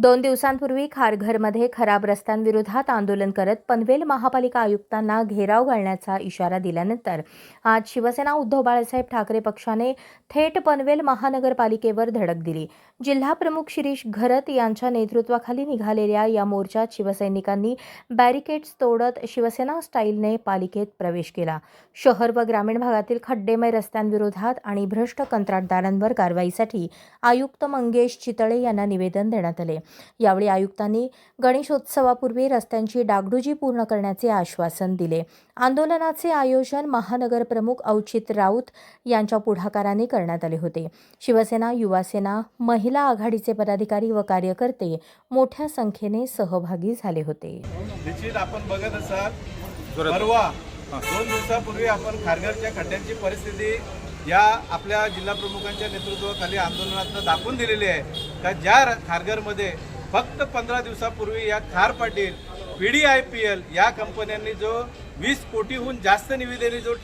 दोन दिवसांपूर्वी खारघरमध्ये खराब रस्त्यांविरोधात आंदोलन करत पनवेल महापालिका आयुक्तांना घेराव घालण्याचा इशारा दिल्यानंतर आज शिवसेना उद्धव बाळासाहेब ठाकरे पक्षाने थेट पनवेल महानगरपालिकेवर धडक दिली. जिल्हा प्रमुख शिरीष घरत यांच्या नेतृत्वाखाली निघालेल्या या मोर्चात शिवसैनिकांनी बॅरिकेड्स तोडत शिवसेना स्टाईलने पालिकेत प्रवेश केला. शहर व ग्रामीण भागातील खड्डेमय रस्त्यांविरोधात आणि भ्रष्ट कंत्राटदारांवर कारवाईसाठी आयुक्त मंगेश चितळे यांना निवेदन देण्यात आले. यावेळी आयुक्तांनी गणेशोत्सवापूर्वी रस्त्यांची डागडुजी पूर्ण करण्याचे आश्वासन दिले. आंदोलनाचे आयोजन महानगर प्रमुख औचित राऊत यांच्या पुढाकाराने करण्यात आले होते. शिवसेना युवासेना महिला आघाडीचे पदाधिकारी व कार्यकर्ते मोठ्या संख्येने सहभागी झाले होते. निश्चित आपण बघत असाल परवा दोन दिवसापूर्वी आपण खारघरच्या खड्ड्यांची परिस्थिती या आपल्या जिल्हा प्रमुखांच्या नेतृत्वाखाली आंदोलनातनं दाखवून दिलेली आहे का ज्या र- खारघरमध्ये फक्त पंधरा दिवसापूर्वी या Khar Patil P D I P L या कंपन्यांनी जो वीस कोटीहून जास्त निविदेने जो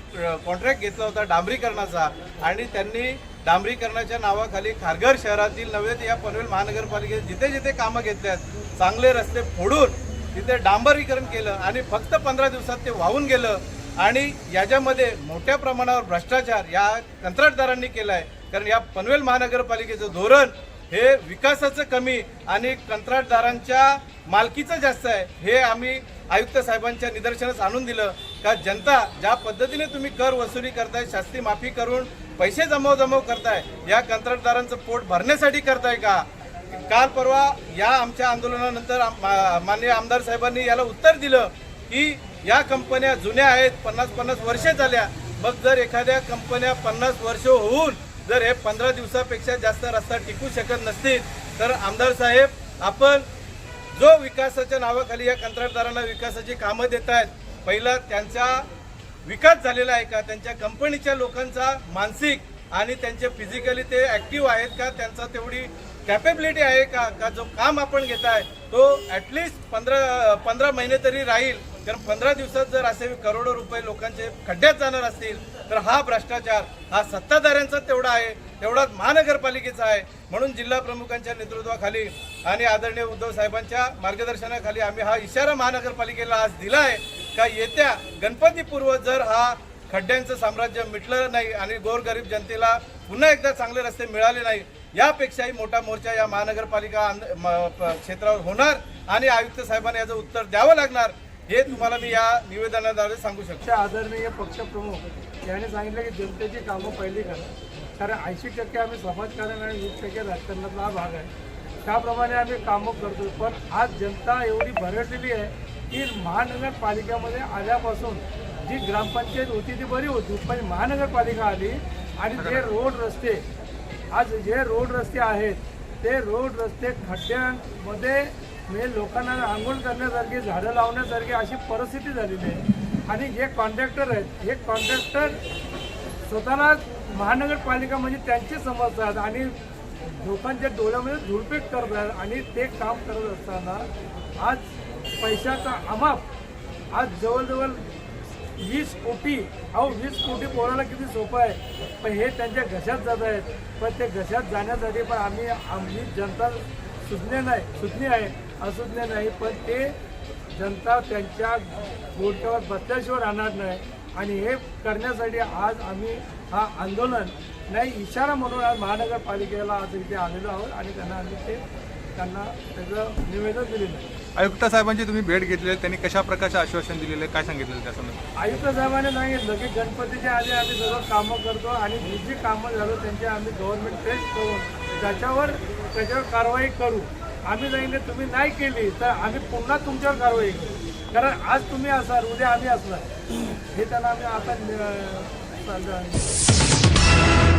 कॉन्ट्रॅक्ट घेतला होता डांबरीकरणाचा आणि त्यांनी डांबरीकरणाच्या नावाखाली खारघर शहरातील नव्हे तर या पनवेल महानगरपालिकेत जिथे जिथे कामं घेतल्यात चांगले रस्ते फोडून तिथे डांबरीकरण केलं आणि फक्त पंधरा दिवसात ते वाहून गेलं. आणि याच्यामध्ये मोठ्या प्रमाणावर भ्रष्टाचार या कंत्राटदारांनी केला आहे कारण या पनवेल महानगरपालिकेचं धोरण हे विकासाचं कमी आणि कंत्राटदारांच्या मालकीचं जास्त आहे. हे आम्ही आयुक्त साहेबांच्या निदर्शनास आणून दिलं. का जनता ज्या पद्धतीने तुम्ही कर वसुली करताय शास्ती माफी करून पैसे जमव जमव करताय या कंत्राटदारांचं पोट भरण्यासाठी करताय का? काल परवा या आमच्या आंदोलनानंतर माननीय आमदार साहेबांनी याला उत्तर दिलं. की या कंपन्या जुन्या आहेत पन्नास पन्नास वर्षे झाल्या. मग जर एखाद्या कंपन्या पन्नास वर्ष होऊन जर हे पंधरा दिवसापेक्षा जास्त रस्ता टिकू शकत नसतील तर आमदार साहेब आपण जो विकासाच्या नावाखाली या कंत्राटदारांना विकासाची कामं देत आहेत पहिला त्यांचा विकास झालेला आहे का? त्यांच्या कंपनीच्या लोकांचा मानसिक आणि त्यांचे फिजिकली ते ॲक्टिव्ह आहेत का? त्यांचा तेवढी कॅपेबिलिटी आहे का? का जो काम आपण घेत आहे तो ॲटलिस्ट पंधरा पंधरा महिने तरी राहील. कारण पंधरा दिवसात जर असे करोडो रुपये लोकांचे खड्ड्यात जाणार असतील तर हा भ्रष्टाचार हा सत्ताधाऱ्यांचा तेवढा आहे तेवढाच महानगरपालिकेचा आहे. म्हणून जिल्हा प्रमुखांच्या नेतृत्वाखाली आणि आदरणीय उद्धव साहेबांच्या मार्गदर्शनाखाली आम्ही हा इशारा महानगरपालिकेला आज दिला आहे का येत्या गणपतीपूर्व जर हा खड्ड्यांचं साम्राज्य मिटलं नाही आणि गोरगरीब जनतेला पुन्हा एकदा चांगले रस्ते मिळाले नाही यापेक्षाही मोठा मोर्चा या महानगरपालिका म- प- क्षेत्रावर होणार आणि आयुक्त साहेबांना याचं उत्तर द्यावं लागणार हे तुम्हाला मी या निवेदनाद्वारे सांगू शकतो. आदरणीय पक्षप्रमुख याने सांगितलं की जनतेची कामं पहिली करा. कारण ऐंशी टक्के आम्ही समाजकारण आणि वीस टक्के राजकारणातला हा भाग आहे. त्याप्रमाणे आम्ही कामं करतो पण आज जनता एवढी भरडलेली आहे की महानगरपालिकेमध्ये आल्यापासून जी ग्रामपंचायत होती ती बरी होती पण महानगरपालिका आली आणि जे रोड रस्ते आज जे रोड रस्ते आहेत ते रोड रस्ते खड्ड्यांमध्ये म्हणजे लोकांना आंघोळ करण्यासारखी झाडं लावण्यासारखी अशी परिस्थिती झालेली आहे. आणि जे कॉन्ट्रॅक्टर आहेत. हे कॉन्ट्रॅक्टर स्वतःला महानगरपालिका म्हणजे त्यांचे समजतात आणि लोकांच्या डोळ्यामध्ये धुळपेट करतात आणि ते काम करत असताना आज पैशाचा अमाप आज जवळजवळ वीस कोटी अहो वीस कोटी पोराला किती सोपं आहे. पण हे त्यांच्या घशात जात आहेत. पण ते घशात जाण्यासाठी पण आम्ही आमची जनता सुज्ञ नाही सुज्ञ आहे. असुज्ञ नाही पण ते जनता त्यांच्या गोट्यावर बसल्याशिवाय राहणार नाही. आणि हे करण्यासाठी आज आम्ही हा आंदोलन नाही इशारा म्हणून आज महानगरपालिकेला आज इथे आलेलो आहोत आणि त्यांना आम्ही ते त्यांना त्याचं निवेदन दिलेलं आहे. आयुक्त साहेबांची तुम्ही भेट घेतली त्यांनी कशा प्रकारचे आश्वासन दिलेले आहे? काय सांगितलेलं त्या संदर्भात आयुक्त साहेबांनी सांगितलं की गणपतीच्या आधी आम्ही सगळं कामं करतो आणि जी जी कामं झालो त्यांची आम्ही गव्हर्नमेंट टेस्ट करून त्याच्यावर त्याच्यावर कारवाई करू. आम्ही सांगितले तुम्ही नाही केली तर आम्ही पुन्हा तुमच्यावर कारवाई करू. कारण आज तुम्ही असाल उद्या आम्ही असणार. हे त्यांना आम्ही आता